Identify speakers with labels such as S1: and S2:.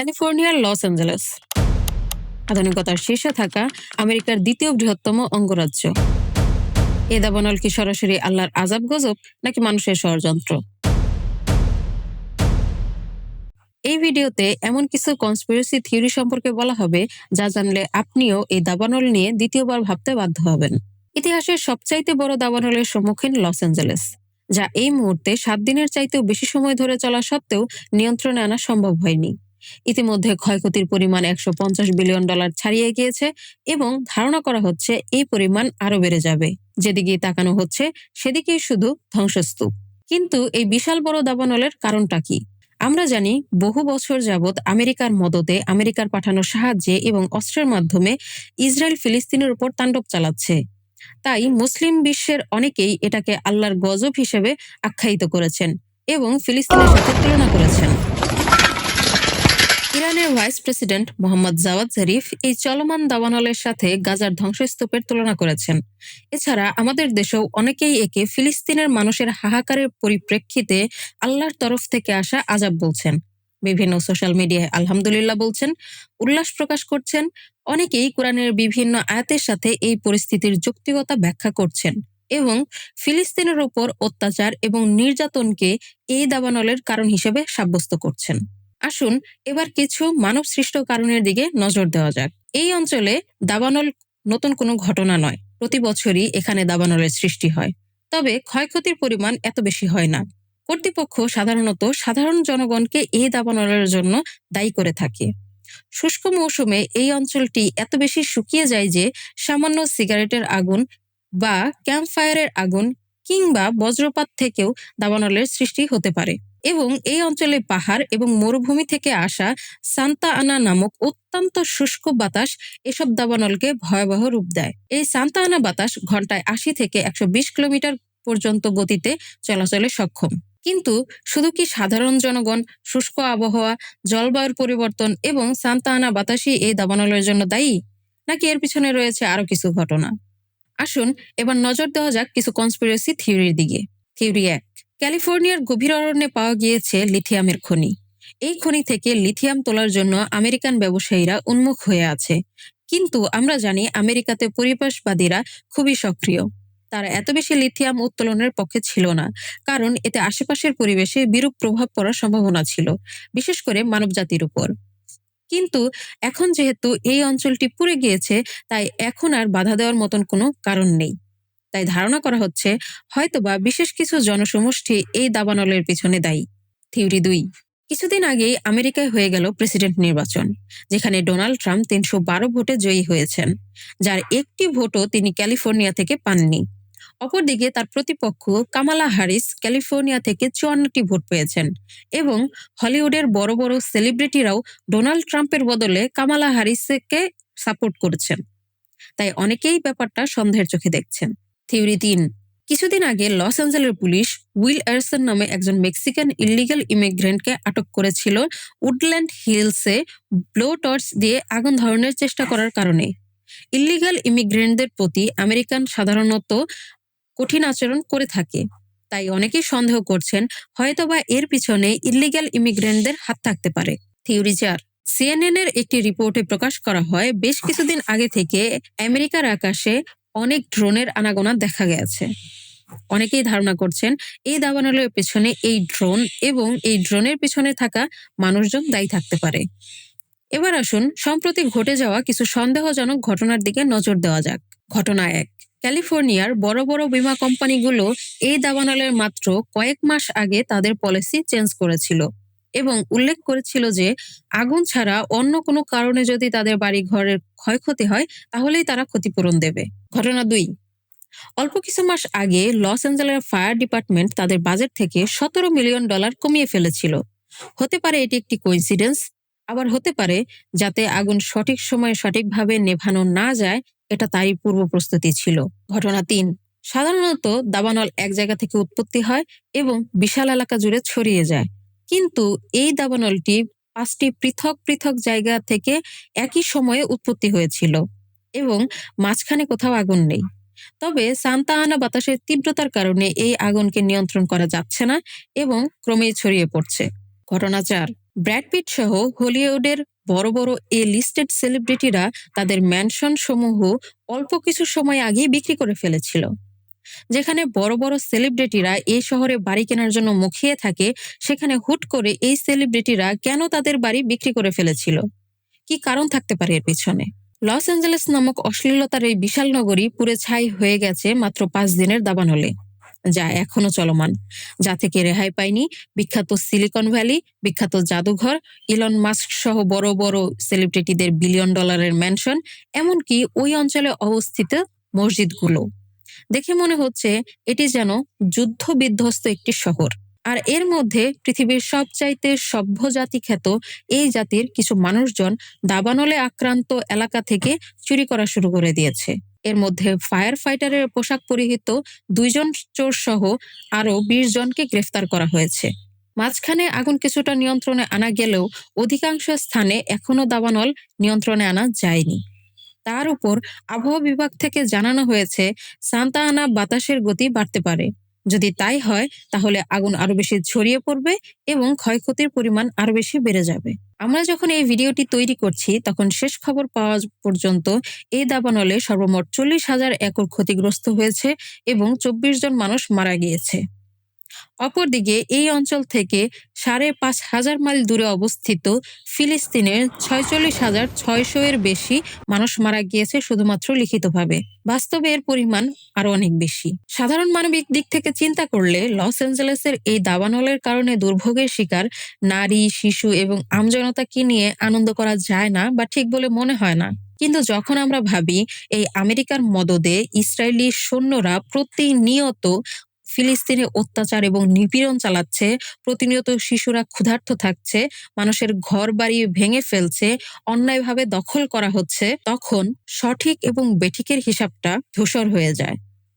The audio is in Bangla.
S1: ক্যালিফোর্নিয়ার লস অ্যাঞ্জেলেস। আধুনিকতার শীর্ষে থাকা আমেরিকার দ্বিতীয় বৃহত্তম অঙ্গরাজ্য। এ দাবানল কি সরাসরি আল্লাহর আজাব গজব, নাকি মানুষের ষড়যন্ত্র? এই ভিডিওতে এমন কিছু কনস্পিরেসি থিওরি সম্পর্কে বলা হবে, যা জানলে আপনিও এই দাবানল নিয়ে দ্বিতীয়বার ভাবতে বাধ্য হবেন। ইতিহাসের সবচাইতে বড় দাবানলের সম্মুখীন লস অ্যাঞ্জেলেস, যা এই মুহূর্তে সাত দিনের চাইতেও বেশি সময় ধরে চলা সত্ত্বেও নিয়ন্ত্রণে আনা সম্ভব হয়নি। ইতিমধ্যে ক্ষয়ক্ষতির পরিমাণ একশো পঞ্চাশ বিলিয়ন ডলার ছাড়িয়ে গিয়েছে এবং ধারণা করা হচ্ছে এই পরিমাণ আরও বেড়ে যাবে। যেদিকে তাকানো হচ্ছে, সেদিকেই শুধু ধ্বংসস্তূপ। কিন্তু এই বিশাল বড় দাবানলের কারণটা কি? আমরা জানি বহু বছর যাবৎ আমেরিকার মদতে আমেরিকার পাঠানো সাহায্যে এবং অস্ত্রের মাধ্যমে ইসরায়েল ফিলিস্তিনের উপর তাণ্ডব চালাচ্ছে। তাই মুসলিম বিশ্বের অনেকেই এটাকে আল্লাহর গজব হিসেবে আখ্যায়িত করেছেন এবং ফিলিস্তিনের সাথে তুলনা করেছেন। ইরানের vice president Mohammad Javad Zarif এই চলমান দাবানলের সাথে গাজার ধ্বংসস্তূপের তুলনা করেছেন। এছাড়া আমাদের দেশেও অনেকেই একে ফিলিস্তিনের মানুষের হাহাকারের পরিপ্রেক্ষিতে আল্লাহর তরফ থেকে আসা আজাব বলছেন। বিভিন্ন সোশ্যাল মিডিয়ায় আলহামদুলিল্লাহ বলছেন, উল্লাস প্রকাশ করছেন, অনেকেই কোরআনের বিভিন্ন আয়াতের সাথে এই পরিস্থিতির যৌক্তিকতা ব্যাখ্যা করছেন এবং ফিলিস্তিনের ওপর অত্যাচার এবং নির্যাতনকে এই দাবানলের কারণ হিসেবে সাব্যস্ত করছেন। আসুন এবার কিছু মানব সৃষ্ট কারণের দিকে নজর দেওয়া যাক। এই অঞ্চলে দাবানল নতুন কোনো ঘটনা নয়। প্রতি বছরই এখানে দাবানলের সৃষ্টি হয়। তবে ক্ষয়ক্ষতির পরিমাণ এত বেশি হয় না। কর্তৃপক্ষ সাধারণত সাধারণ জনগণকে এই দাবানলের জন্য দায়ী করে থাকে। শুষ্ক মৌসুমে এই অঞ্চলটি এত বেশি শুকিয়ে যায় যে সামান্য সিগারেটের আগুন বা ক্যাম্প ফায়ারের আগুন কিংবা বজ্রপাত থেকেও দাবানলের সৃষ্টি হতে পারে। এবং এই অঞ্চলে পাহাড় এবং মরুভূমি থেকে আসা সান্তা আনা নামক অত্যন্ত শুষ্ক বাতাস এসব দাবানলকে ভয়াবহ রূপ দেয়। এই সান্তা আনা বাতাস ঘন্টায় আশি থেকে একশো বিশ কিলোমিটার পর্যন্ত গতিতে চলাচলে সক্ষম। কিন্তু শুধু কি সাধারণ জনগণ, শুষ্ক আবহাওয়া, জলবায়ুর পরিবর্তন এবং সান্তা আনা বাতাসই এই দাবানলের জন্য দায়ী? নাকি এর পিছনে রয়েছে আরও কিছু ঘটনা? আসুন এবার নজর দেওয়া যাক কিছু কনস্পিরেসি থিওরির দিকে। থিওরি এক ক্যালিফোর্নিয়ার গভীর অরণ্যে পাওয়া গিয়েছে লিথিয়ামের খনি। এই খনি থেকে লিথিয়াম তোলার জন্য আমেরিকান ব্যবসায়ীরা উন্মুখ হয়ে আছে। কিন্তু আমরা জানি আমেরিকাতে পরিবেশবাদীরা খুবই সক্রিয়। তারা এত বেশি লিথিয়াম উত্তোলনের পক্ষে ছিল না, কারণ এতে আশেপাশের পরিবেশে বিরূপ প্রভাব পড়ার সম্ভাবনা ছিল, বিশেষ করে মানবজাতির উপর। কিন্তু এখন যেহেতু এই অঞ্চলটি পুড়ে গিয়েছে, তাই এখন আর বাধা দেওয়ার মতন কোনো কারণ নেই। তাই ধারণা করা হচ্ছে হয়তোবা বিশেষ কিছু জনসমষ্টি এই দাবানলের পিছনে দায়ী। থিওরি দুই। কিছুদিন আগেই আমেরিকায় হয়ে গেল প্রেসিডেন্ট নির্বাচন, যেখানে ডোনাল্ড ট্রাম্প তিনশো বারো ভোটে জয়ী হয়েছেন, যার একটি ভোটও তিনি ক্যালিফোর্নিয়া থেকে পাননি। অপরদিকে তার প্রতিপক্ষ কামালা হারিস ক্যালিফোর্নিয়া থেকে চুয়ান্নটি ভোট পেয়েছেন এবং হলিউডের বড় বড় সেলিব্রিটিরাও ডোনাল্ড ট্রাম্পের বদলে কামালা হারিসকে সাপোর্ট করছেন। তাই অনেকেই ব্যাপারটা সন্দেহের চোখে দেখছেন। থিওরি তিন। কিছুদিন আগে লস অ্যাঞ্জেলের পুলিশ উইল এয়ারসন নামে একজন মেক্সিকান ইলিগাল ইমিগ্রেন্টকে আটক করেছিল উডল্যান্ড হিলসে ব্লো টর্চ দিয়ে আগুন ধরনের চেষ্টা করার কারণে। ইলিগাল ইমিগ্রেন্টদের প্রতি আমেরিকান সাধারণত কঠিন আচরণ করে থাকে। তাই অনেকেই সন্দেহ করছেন হয়তোবা এর পিছনে ইলিগাল ইমিগ্রেন্টদের হাত থাকতে পারে। থিওরি চার। সিএনএন এর একটি রিপোর্টে প্রকাশ করা হয়, বেশ কিছুদিন আগে থেকে আমেরিকার আকাশে অনেক ড্রোনের আনাগোনা দেখা গেছে। অনেকেই ধারণা করছেন এই দাবানলের পেছনে এই ড্রোন এবং এই ড্রোনের পিছনে থাকা মানুষজন দায়ী থাকতে পারে। এবার আসুন সম্প্রতি ঘটে যাওয়া কিছু সন্দেহজনক ঘটনার দিকে নজর দেওয়া যাক। ঘটনা এক। ক্যালিফোর্নিয়ার বড় বড় বীমা কোম্পানিগুলো এই দাবানলের মাত্র কয়েক মাস আগে তাদের পলিসি চেঞ্জ করেছিল। এবং উল্লেখ করেছিল যে, আগুন ছাড়া অন্য কোনো কারণে যদি তাদের বাড়ি ঘরের ক্ষয়ক্ষতি হয়, তাহলেই তারা ক্ষতিপূরণ দেবে। ঘটনা দুই। অল্প কিছু মাস আগে লস অ্যাঞ্জেলের ফায়ার ডিপার্টমেন্ট তাদের বাজেট থেকে সতেরো মিলিয়ন ডলার কমিয়ে ফেলেছিল। হতে পারে এটি একটি কোইন্সিডেন্স, আবার হতে পারে যাতে আগুন সঠিক সময়ে সঠিকভাবে নেভানো না যায়, এটা তারই পূর্ব প্রস্তুতি ছিল। ঘটনা তিন। সাধারণত দাবানল এক জায়গা থেকে উৎপত্তি হয় এবং বিশাল এলাকা জুড়ে ছড়িয়ে যায়। কিন্তু এই দাবানলটি পাঁচটি পৃথক পৃথক জায়গা থেকে একই সময়ে উৎপত্তি হয়েছিল এবং মাঝখানে কোথাও আগুন নেই। তবে সান্তা আনা বাতাসের তীব্রতার কারণে এই আগুনকে নিয়ন্ত্রণ করা যাচ্ছে না এবং ক্রমেই ছড়িয়ে পড়ছে। ঘটনা চার, ব্র্যাড পিট সহ হলিউডের বড় বড় এ লিস্টেড সেলিব্রিটিরা তাদের ম্যানশন সমূহ অল্প কিছু সময় আগেই বিক্রি করে ফেলেছিল। যেখানে বড় বড় সেলিব্রিটিরা এই শহরে বাড়ি কেনার জন্য মুখিয়ে থাকে, সেখানে হুট করে এই সেলিব্রিটিরা কেন তাদের বাড়ি বিক্রি করে ফেলেছিল? কি কারণ থাকতে পারে এর পিছনে? লস অ্যাঞ্জেলেস নামক অশ্লীলতার এই বিশাল নগরী পুরে ছাই হয়ে গেছে মাত্র পাঁচ দিনের দাবানলে, যা এখনও চলমান। যা থেকে রেহাই পায়নি বিখ্যাত সিলিকন ভ্যালি, বিখ্যাত জাদুঘর, ইলন মাস্ক সহ বড় বড় সেলিব্রিটিদের বিলিয়ন ডলারের ম্যানশন এমনকি ওই অঞ্চলে অবস্থিত মসজিদগুলো। দেখে মনে হচ্ছে এটি যেন যুদ্ধ বিধ্বস্ত একটি শহর। আর এর মধ্যে পৃথিবীর সবচাইতে সভ্য জাতি খ্যাত এই জাতির কিছু মানুষজন দাবানলে আক্রান্ত এলাকা থেকে চুরি করা শুরু করে দিয়েছে। এর মধ্যে ফায়ার ফাইটারের পোশাক পরিহিত দুইজন চোর সহ আরও বিশ জনকে গ্রেফতার করা হয়েছে। মাঝখানে আগুন কিছুটা নিয়ন্ত্রণে আনা গেলেও অধিকাংশ স্থানে এখনও দাবানল নিয়ন্ত্রণে আনা যায়নি। তার উপর আবহাওয়া বিভাগ থেকে জানানো হয়েছে, সান্তা আনা বাতাসের গতি বাড়তে পারে। যদি তাই হয়, তাহলে আগুন আরও বেশি ছড়িয়ে পড়বে এবং ক্ষয়ক্ষতির পরিমাণ আরও বেশি বেড়ে যাবে। আমরা যখন এই ভিডিওটি তৈরি করছি, তখন শেষ খবর পাওয়া পর্যন্ত এই দাবানলে সর্বমোট চল্লিশ হাজার একর ক্ষতিগ্রস্ত হয়েছে এবং চব্বিশ জন মানুষ মারা গিয়েছে। অপরদিকে এই অঞ্চল থেকে সাড়ে পাঁচ হাজার মাইল দূরে অবস্থিত ফিলিস্তিনের ছয়চল্লিশ হাজার ছয়শো এর বেশি মানুষ মারা গিয়েছে শুধুমাত্র লিখিতভাবে। বাস্তবে এর পরিমাণ আরও অনেক বেশি। সাধারণ মানবিক দিক থেকে চিন্তা করলে লস অ্যাঞ্জেলেসের এই দাবানলের কারণে দুর্ভোগের শিকার নারী, শিশু এবং আমজনতা আমজনতাকে নিয়ে আনন্দ করা যায় না বা ঠিক বলে মনে হয় না। কিন্তু যখন আমরা ভাবি, এই আমেরিকার মদদে ইসরায়েলি সৈন্যরা প্রতিনিয়ত ফিলিস্তিনে অত্যাচার এবং নিপীড়ন চালাচ্ছে, প্রতিনিয়ত শিশুরা ক্ষুধার্ত থাকছে, মানুষের ঘর বাড়ি ভেঙে ফেলছে, অন্যায়ভাবে দখল করা হচ্ছে, তখন সঠিক এবং বেঠিকের হিসাবটা ধূসর হয়ে যায়।